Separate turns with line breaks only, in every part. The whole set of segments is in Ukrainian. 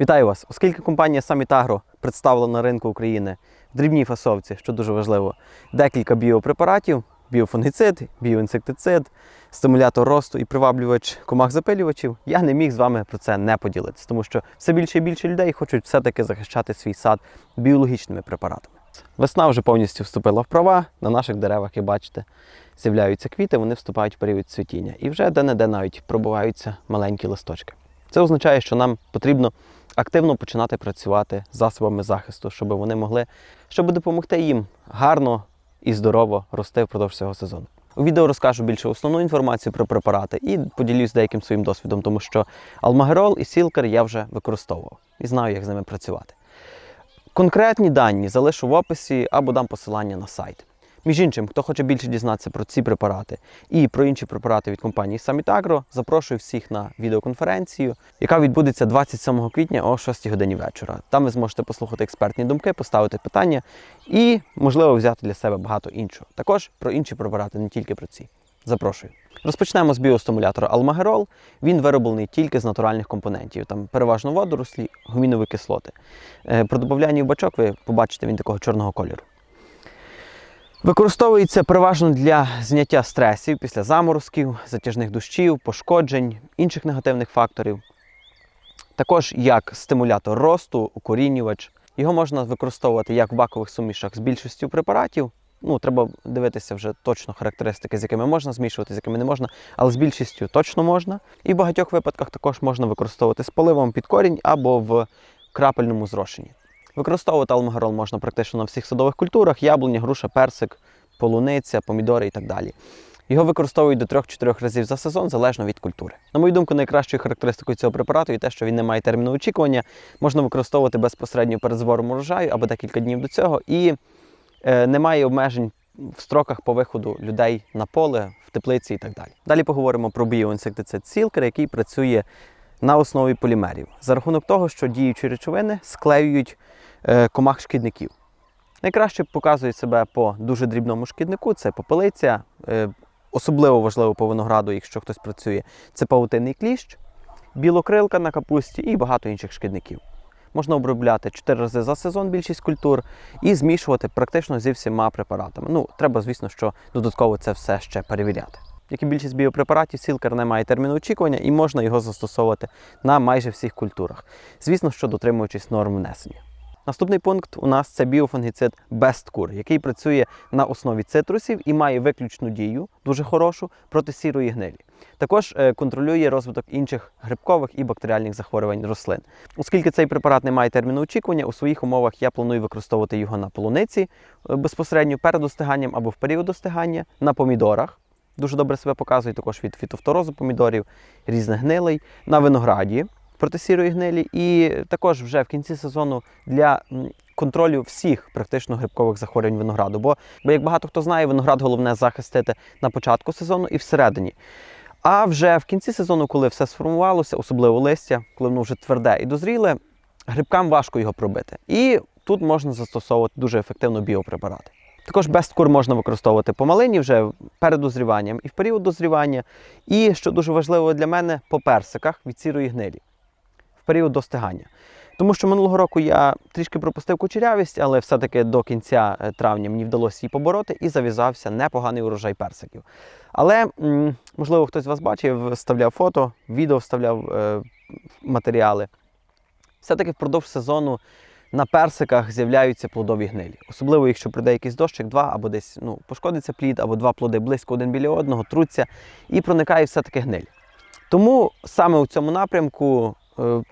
Вітаю вас! Оскільки компанія Summit Agro представила на ринку України в дрібній фасовці, що дуже важливо, декілька біопрепаратів, біофунгіцид, біоінсектицид, стимулятор росту і приваблювач комах-запилювачів, я не міг з вами про це не поділитися, тому що все більше і більше людей хочуть все-таки захищати свій сад біологічними препаратами. Весна вже повністю вступила в права. На наших деревах, як бачите, з'являються квіти, вони вступають в період цвітіння. І вже де-не-де навіть пробуваються маленькі листочки. Це означає, що нам потрібно активно починати працювати з засобами захисту, щоб вони могли, щоб допомогти їм гарно і здорово рости впродовж цього сезону. У відео розкажу більше основну інформацію про препарати і поділюсь деяким своїм досвідом, тому що алмагерол і сілкер я вже використовував і знаю, як з ними працювати. Конкретні дані залишу в описі або дам посилання на сайт. Між іншим, хто хоче більше дізнатися про ці препарати і про інші препарати від компанії Agro, запрошую всіх на відеоконференцію, яка відбудеться 27 квітня о 6 годині вечора. Там ви зможете послухати експертні думки, поставити питання і, можливо, взяти для себе багато іншого. Також про інші препарати, не тільки про ці. Запрошую. Розпочнемо з біостимулятора Алмагерол. Він вироблений тільки з натуральних компонентів, там переважно водорослі, гумінові кислоти. Е, При додаванні в бачок ви побачите він такого чорного кольору. Використовується переважно для зняття стресів після заморозків, затяжних дощів, пошкоджень, інших негативних факторів. Також як стимулятор росту, укорінювач. Його можна використовувати як в бакових сумішах з більшістю препаратів. Ну, треба дивитися вже точно характеристики, з якими можна змішувати, з якими не можна, але з більшістю точно можна. І в багатьох випадках також можна використовувати з поливом під корінь або в крапельному зрошенні. Використовувати алмагарол можна практично на всіх садових культурах: яблуня, груша, персик, полуниця, помідори і так далі. Його використовують до 3-4 разів за сезон, залежно від культури. На мою думку, найкращою характеристикою цього препарату є те, що він не має терміну очікування, можна використовувати безпосередньо перед збором урожаю або декілька днів до цього, і е, немає обмежень в строках по виходу людей на поле, в теплиці і так далі. Далі поговоримо про біоінсектицид Сілкер, який працює на основі полімерів за рахунок того, що діючі речовини склеюють е, комах шкідників. Найкраще показує себе по дуже дрібному шкіднику це попелиця, е, особливо важливо по винограду, якщо хтось працює, це павутинний кліщ, білокрилка на капусті і багато інших шкідників. Можна обробляти 4 рази за сезон більшість культур і змішувати практично зі всіма препаратами. Ну, треба, звісно, що додатково це все ще перевіряти. Як і більшість біопрепаратів, сілкер не має терміну очікування і можна його застосовувати на майже всіх культурах. Звісно, що дотримуючись норм внесення. Наступний пункт у нас це біофунгіцид Bestkure, який працює на основі цитрусів і має виключну дію, дуже хорошу, проти сірої гнилі. Також е, контролює розвиток інших грибкових і бактеріальних захворювань рослин. Оскільки цей препарат не має терміну очікування, у своїх умовах я планую використовувати його на полуниці е, безпосередньо перед достиганням або в період достигання, на помідорах. Дуже добре себе показує також від фітофторозу помідорів, різних гнилей, на винограді проти сірої гнилі, і також вже в кінці сезону для контролю всіх практично грибкових захворювань винограду. Бо, бо як багато хто знає, виноград головне захистити на початку сезону і всередині. А вже в кінці сезону, коли все сформувалося, особливо листя, коли воно вже тверде і дозріле, грибкам важко його пробити. І тут можна застосовувати дуже ефективно біопрепарати. Також бесткур можна використовувати по малині вже перед дозріванням і в період дозрівання. І, що дуже важливо для мене, по персиках від сірої гнилі період достигання. Тому що минулого року я трішки пропустив кучерявість, але все-таки до кінця е, травня мені вдалося її побороти і зав'язався непоганий урожай персиків. Але, можливо, хтось з вас бачив, вставляв фото, відео вставляв е, матеріали. Все-таки впродовж сезону на персиках з'являються плодові гнилі. Особливо, якщо прийде якийсь дощик, два або десь ну, пошкодиться плід, або два плоди близько один біля одного, труться і проникає все-таки гниль. Тому саме у цьому напрямку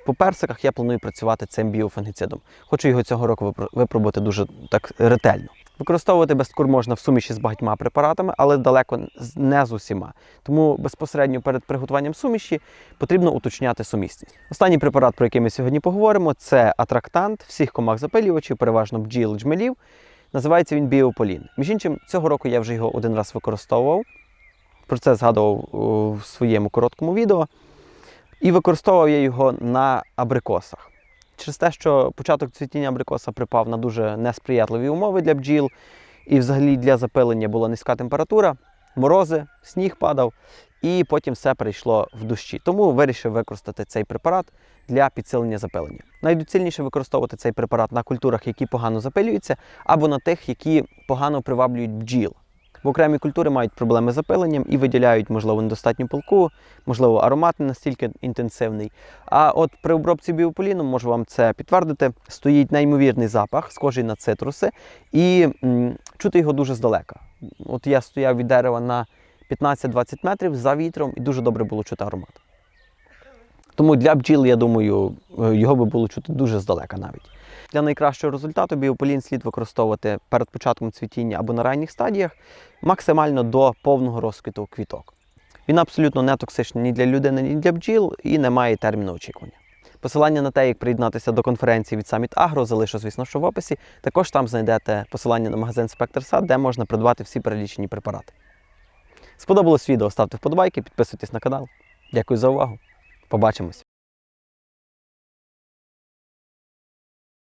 по персиках я планую працювати цим біофунгіцидом. Хочу його цього року випробувати дуже так ретельно. Використовувати безкур можна в суміші з багатьма препаратами, але далеко не з усіма. Тому безпосередньо перед приготуванням суміші потрібно уточняти сумісність. Останній препарат, про який ми сьогодні поговоримо, це атрактант всіх комах запилювачів, переважно бджіл джмелів. Називається він біополін. Між іншим, цього року я вже його один раз використовував. Про це згадував о, в своєму короткому відео. І використовував я його на абрикосах. Через те, що початок цвітіння абрикоса припав на дуже несприятливі умови для бджіл, і взагалі для запилення була низька температура, морози, сніг падав. і потім все перейшло в дощі. Тому вирішив використати цей препарат для підсилення запилення. Найдоцільніше використовувати цей препарат на культурах, які погано запилюються, або на тих, які погано приваблюють бджіл. Бо окремі культури мають проблеми з запиленням і виділяють, можливо, недостатню пилку, можливо, аромат не настільки інтенсивний. А от при обробці біополіном, можу вам це підтвердити, стоїть неймовірний запах, схожий на цитруси, і м, чути його дуже здалека. От я стояв від дерева на 15-20 метрів за вітром, і дуже добре було чути аромат. Тому для бджіл, я думаю, е, його би було чути дуже здалека навіть. Для найкращого результату біополін слід використовувати перед початком цвітіння або на ранніх стадіях, максимально до повного розквіту квіток. Він абсолютно не токсичний ні для людини, ні для бджіл і не має терміну очікування. Посилання на те, як приєднатися до конференції від Summit Agro, залишу, звісно, що в описі. Також там знайдете посилання на магазин Spectre Сад, де можна придбати всі перелічені препарати. Сподобалось відео, ставте вподобайки, підписуйтесь на канал. Дякую за увагу. Побачимось!